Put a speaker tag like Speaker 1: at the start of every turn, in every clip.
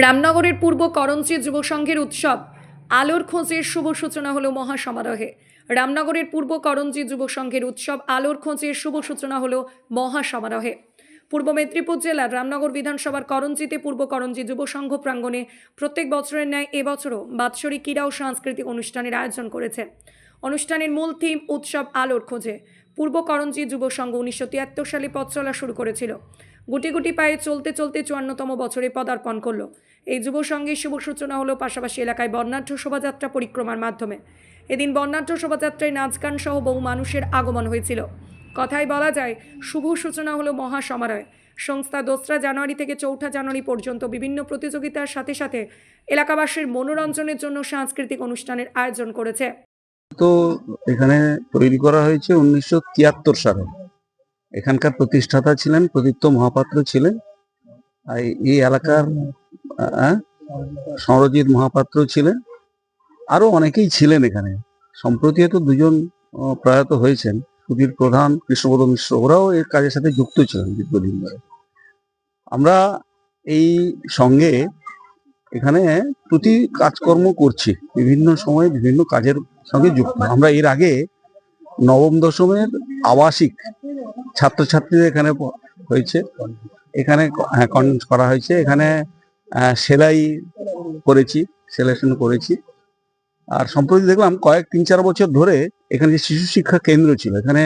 Speaker 1: রামনগরের পূর্ব করঞ্চি যুব সংঘের উৎসব। আলোর খোঁজের শুভ সূচনা হলো মহাসমারোহে। রামনগরের পূর্ব করঞ্জি যুব সংঘের উৎসব আলোর খোঁজের শুভ সূচনা হলো মহাসমারোহে। পূর্ব মেদিনীপুর জেলার রামনগর বিধানসভার করঞ্জিতে পূর্ব করঞ্জি যুব সংঘ প্রাঙ্গণে প্রত্যেক বছরের ন্যায় এবছরও বাৎসরিক ক্রীড়া ও সাংস্কৃতিক অনুষ্ঠানের আয়োজন করেছে। অনুষ্ঠানের মূল থিম উৎসব আলোর খোঁজে। পূর্ব করঞ্জি যুব সংঘ উনিশশো তিয়াত্তর সালে পথ চলা শুরু করেছিল। গুটি গুটি পায়ে চলতে চলতে চুয়ান্নতম বছরে পদার্পণ করল। এই যুব সংঘের শুভ সূচনা হলো পাশাপাশি এলাকায় বর্ণাঢ্য শোভাযাত্রা পরিক্রমার মাধ্যমে। এদিন বর্ণাঢ্য শোভাযাত্রায় নাচ গান সহ বহু মানুষের আগমন হয়েছিল। কথায় বলা যায়, শুভ সূচনা হলো মহাসমারোহ। সংস্থা দোসরা জানুয়ারি থেকে চৌঠা জানুয়ারি পর্যন্ত বিভিন্ন প্রতিযোগিতার সাথে সাথে এলাকাবাসীর মনোরঞ্জনের জন্য সাংস্কৃতিক অনুষ্ঠানের আয়োজন করেছে।
Speaker 2: তো এখানে তৈরি করা হয়েছে উনিশশো তিয়াত্তর সালে। এখানকার প্রতিষ্ঠাতা ছিলেন প্রদীপ্ত মহাপাত্র ছিলেন। আর এই এলাকার সরজিৎ মহাপাত্র ছিলেন। আরও অনেকেই ছিলেন এখানে। সম্প্রতি হয়তো দুজন প্রয়াত হয়েছেন। সুধীর প্রধান কৃষ্ণপদ মিশ্র, ওরাও এর কাজের সাথে যুক্ত ছিলেন দীর্ঘদিন ধরে। আমরা এই সঙ্গে এখানে প্রতি কাজকর্ম করছি, বিভিন্ন সময়ে বিভিন্ন কাজের সঙ্গে যুক্ত। আমরা এর আগে নবম দশমের আবাসিক ছাত্রছাত্রীদের এখানে হয়েছে। এখানে হ্যাঁ কনভেন্স করা হয়েছে। এখানে সেলাই করেছি সেলেকশন করেছি। আর সম্প্রতি দেখলাম কয়েক তিন চার বছর ধরে এখানে যে শিশু শিক্ষা কেন্দ্র ছিল, এখানে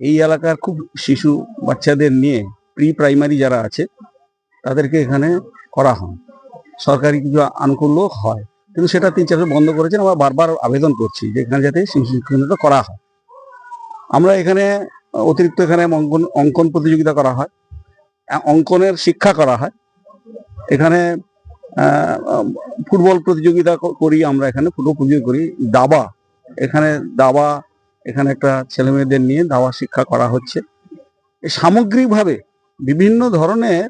Speaker 2: এই এলাকার খুব শিশু বাচ্চাদের নিয়ে প্রি প্রাইমারি যারা আছে, তাদেরকে এখানে করা হয়। সরকারি কিছু আনুকূল্য হয়। কিন্তু সেটা তিন চার বন্ধ করেছেন, আমরা বারবার আবেদন করছি যে এখানে যাতে শিক্ষা করা হয়। আমরা এখানে অতিরিক্ত এখানে অঙ্কন অঙ্কন প্রতিযোগিতা করা হয়, অঙ্কনের শিক্ষা করা হয়। এখানে ফুটবল প্রতিযোগিতা করি, আমরা এখানে ফুটবল প্রতিযোগিতা করি। দাবা, এখানে দাবা, এখানে একটা ছেলে মেয়েদের নিয়ে দাবা শিক্ষা করা হচ্ছে। সামগ্রিকভাবে বিভিন্ন ধরনের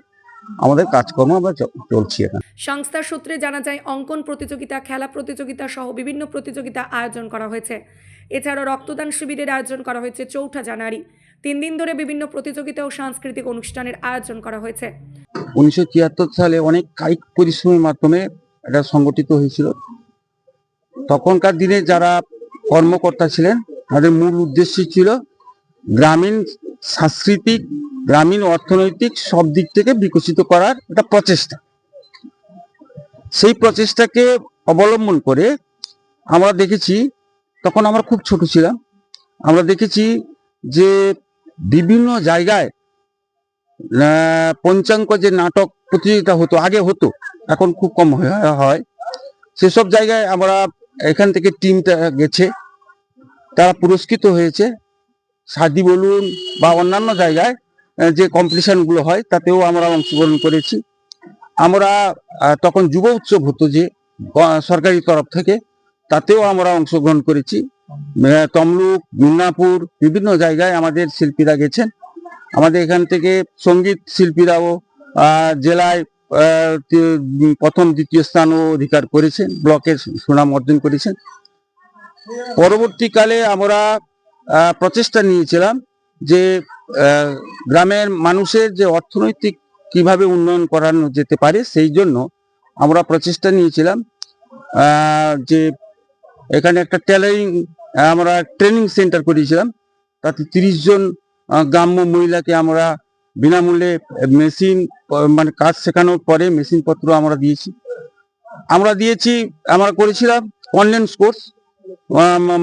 Speaker 2: আমাদের কাজকর্ম আমরা চলছি এখানে।
Speaker 1: সংস্থার সূত্রে জানা যায় অঙ্কন প্রতিযোগিতা খেলা প্রতিযোগিতা সহ বিভিন্ন প্রতিযোগিতা আয়োজন করা হয়েছে। এছাড়াও রক্তদান শিবিরের আয়োজন করা হয়েছে চৌঠা জানুয়ারি। তিন দিন ধরে বিভিন্ন প্রতিযোগিতা ও সাংস্কৃতিক অনুষ্ঠানের আয়োজন করা হয়েছে।
Speaker 3: উনিশশো তিয়াত্তর সালে অনেক কায়িক পরিশ্রমের মাধ্যমে এটা সংগঠিত হয়েছিল। তখনকার দিনে যারা কর্মকর্তা ছিলেন তাদের মূল উদ্দেশ্য ছিল গ্রামীণ সাংস্কৃতিক গ্রামীণ অর্থনৈতিক সব দিক থেকে বিকশিত করার একটা প্রচেষ্টা। সেই প্রচেষ্টাকে অবলম্বন করে আমরা দেখেছি, তখন আমরা খুব ছোট ছিলাম, আমরা দেখেছি যে বিভিন্ন জায়গায় পঞ্চাঙ্ক যে নাটক প্রতিযোগিতা হতো, আগে হতো, এখন খুব কম হয়- সেসব জায়গায় আমরা এখান থেকে টিমটা গেছে, তারা পুরস্কৃত হয়েছে। সাদি বলুন বা অন্যান্য জায়গায় যে কম্পিটিশনগুলো হয়, তাতেও আমরা অংশগ্রহণ করেছি। আমরা তখন যুব উৎসব হতো যে সরকারি তরফ থেকে, তাতেও আমরা অংশগ্রহণ করেছি। তমলুক মিদনাপুর বিভিন্ন জায়গায় আমাদের শিল্পীরা গেছেন। আমাদের এখান থেকে সংগীত শিল্পীরাও জেলায় প্রথম, দ্বিতীয় স্থানও অধিকার করেছেন ব্লকের সুনাম অর্জন করেছেন। পরবর্তীকালে আমরা প্রচেষ্টা নিয়েছিলাম যে গ্রামের মানুষের যে অর্থনৈতিক কীভাবে উন্নয়ন করানো যেতে পারে সেই জন্য আমরা প্রচেষ্টা নিয়েছিলাম। যে এখানে একটা টেলারিং আমরা ট্রেনিং সেন্টার করেছিলাম। তাতে তিরিশ জন গ্রাম্য মহিলাকে আমরা বিনামূল্যে মেশিন মানে কাজ শেখানোর পরে মেশিন পত্র আমরা দিয়েছি। আমরা দিয়েছি, আমরা করেছিলাম অনলাইন কোর্স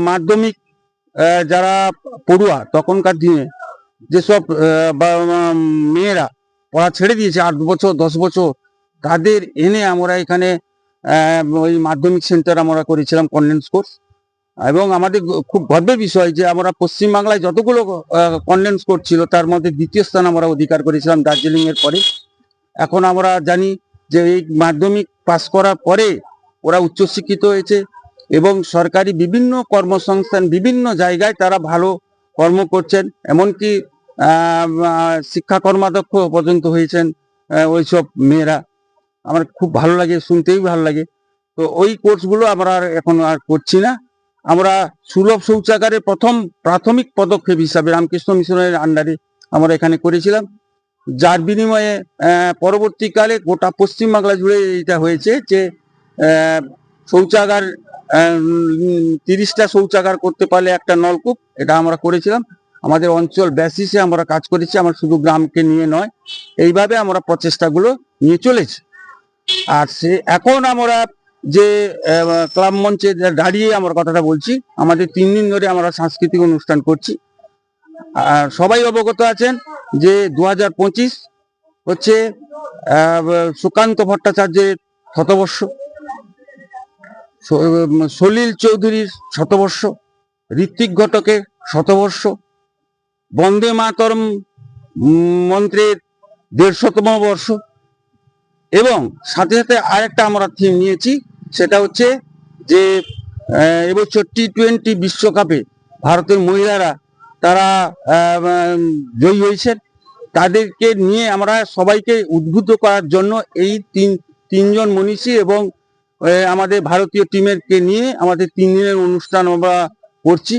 Speaker 3: মাধ্যমিক যারা পড়ুয়া তখনকার দিনে যেসব মেয়েরা পড়া ছেড়ে দিয়েছে আট বছর, দশ বছর। তাদের এনে আমরা এখানে ওই মাধ্যমিক সেন্টার আমরা করেছিলাম কনভেন্স কোর্স এবং আমাদের খুব গর্বের বিষয় যে আমরা পশ্চিমবাংলায় যতগুলো কনভেন্স কোর্স ছিল, তার মধ্যে দ্বিতীয় স্থান আমরা অধিকার করেছিলাম দার্জিলিং এর পরে। এখন আমরা জানি যে এই মাধ্যমিক পাস করার পরে ওরা উচ্চশিক্ষিত হয়েছে। এবং সরকারি বিভিন্ন কর্মসংস্থান বিভিন্ন জায়গায় তারা ভালো কর্ম করছেন। এমনকি শিক্ষা কর্মাধ্যক্ষ পর্যন্ত হয়েছেন ওইসব মেয়েরা। আমার খুব ভালো লাগে, শুনতেই ভালো লাগে। তো ওই কোর্সগুলো আমরা আর এখন আর করছি না। আমরা সুলভ শৌচাগারে প্রথম প্রাথমিক পদক্ষেপ হিসাবে রামকৃষ্ণ মিশনের আন্ডারে আমরা এখানে করেছিলাম। যার বিনিময়ে পরবর্তীকালে গোটা পশ্চিমবাংলা জুড়ে এটা হয়েছে যে শৌচাগার তিরিশটা শৌচাগার করতে পারলে একটা নলকূপ, এটা আমরা করেছিলাম। আমাদের অঞ্চল বেসিসে আমরা কাজ করেছি, আমরা শুধু গ্রামকে নিয়ে নয়, এইভাবে আমরা প্রচেষ্টাগুলো নিয়ে চলেছি। আর সে, এখন আমরা যে ক্লাব মঞ্চে দাঁড়িয়ে আমরা কথাটা বলছি, আমাদের তিন দিন ধরে আমরা সাংস্কৃতিক অনুষ্ঠান করছি। আর সবাই অবগত আছেন যে দু হাজার পঁচিশ হচ্ছে সুকান্ত ভট্টাচার্যের শতবর্ষ। সলিল চৌধুরীর শতবর্ষ, ঋত্বিক ঘটকের শতবর্ষ, বন্দে মাতরম মন্ত্রের দেড়শতম বর্ষ এবং সাথে সাথে আরেকটা আমরা থিম নিয়েছি, সেটা হচ্ছে যে এবছর টি টোয়েন্টি বিশ্বকাপে ভারতের মহিলারা তারা জয়ী হয়েছেন। তাদেরকে নিয়ে আমরা সবাইকে উদ্বুদ্ধ করার জন্য এই তিন, তিনজন মনীষী এবং আমাদের ভারতীয় টিমেরকে নিয়ে আমাদের তিন দিনের অনুষ্ঠান আমরা করছি।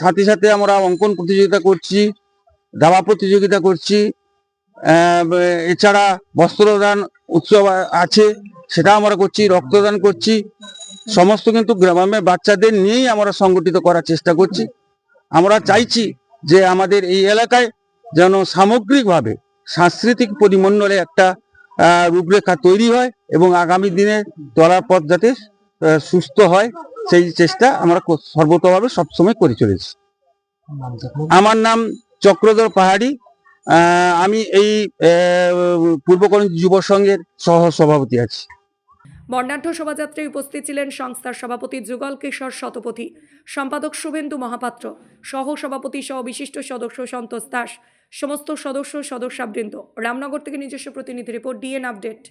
Speaker 3: সাথে সাথে আমরা অঙ্কন প্রতিযোগিতা করছি, দাবা প্রতিযোগিতা করছি এছাড়া বস্ত্রদান উৎসব আছে সেটা আমরা করছি, রক্তদান করছি। সমস্ত কিন্তু গ্রামের বাচ্চাদের নিয়েই আমরা সংগঠিত করার চেষ্টা করছি। আমরা চাইছি যে আমাদের এই এলাকায় যেন সামগ্রিকভাবে সাংস্কৃতিক পরিমণ্ডলে একটা রূপরেখা তৈরি হয় এবং আগামী দিনে চলার পথ যাতে সুস্থ হয় সেই চেষ্টা আমরা সর্বতভাবে সবসময় করে চলেছি। আমার নাম চক্রধর পাহাড়ি। আমি এই আহ, যুব সংঘের সহ সভাপতি আছি।
Speaker 1: বর্ণাঢ্য শোভাযাত্রায় উপস্থিত ছিলেন সংস্থার সভাপতি যুগল কিশোর শতপথী, সম্পাদক শুভেন্দু মহাপাত্র সহ সভাপতি সহ বিশিষ্ট সদস্য সন্তোষ দাস, সমস্ত সদস্য সদস্যাবৃন্দ। রামনগর থেকে নিজস্ব প্রতিনিধি রিপোর্ট ডিএন আপডেট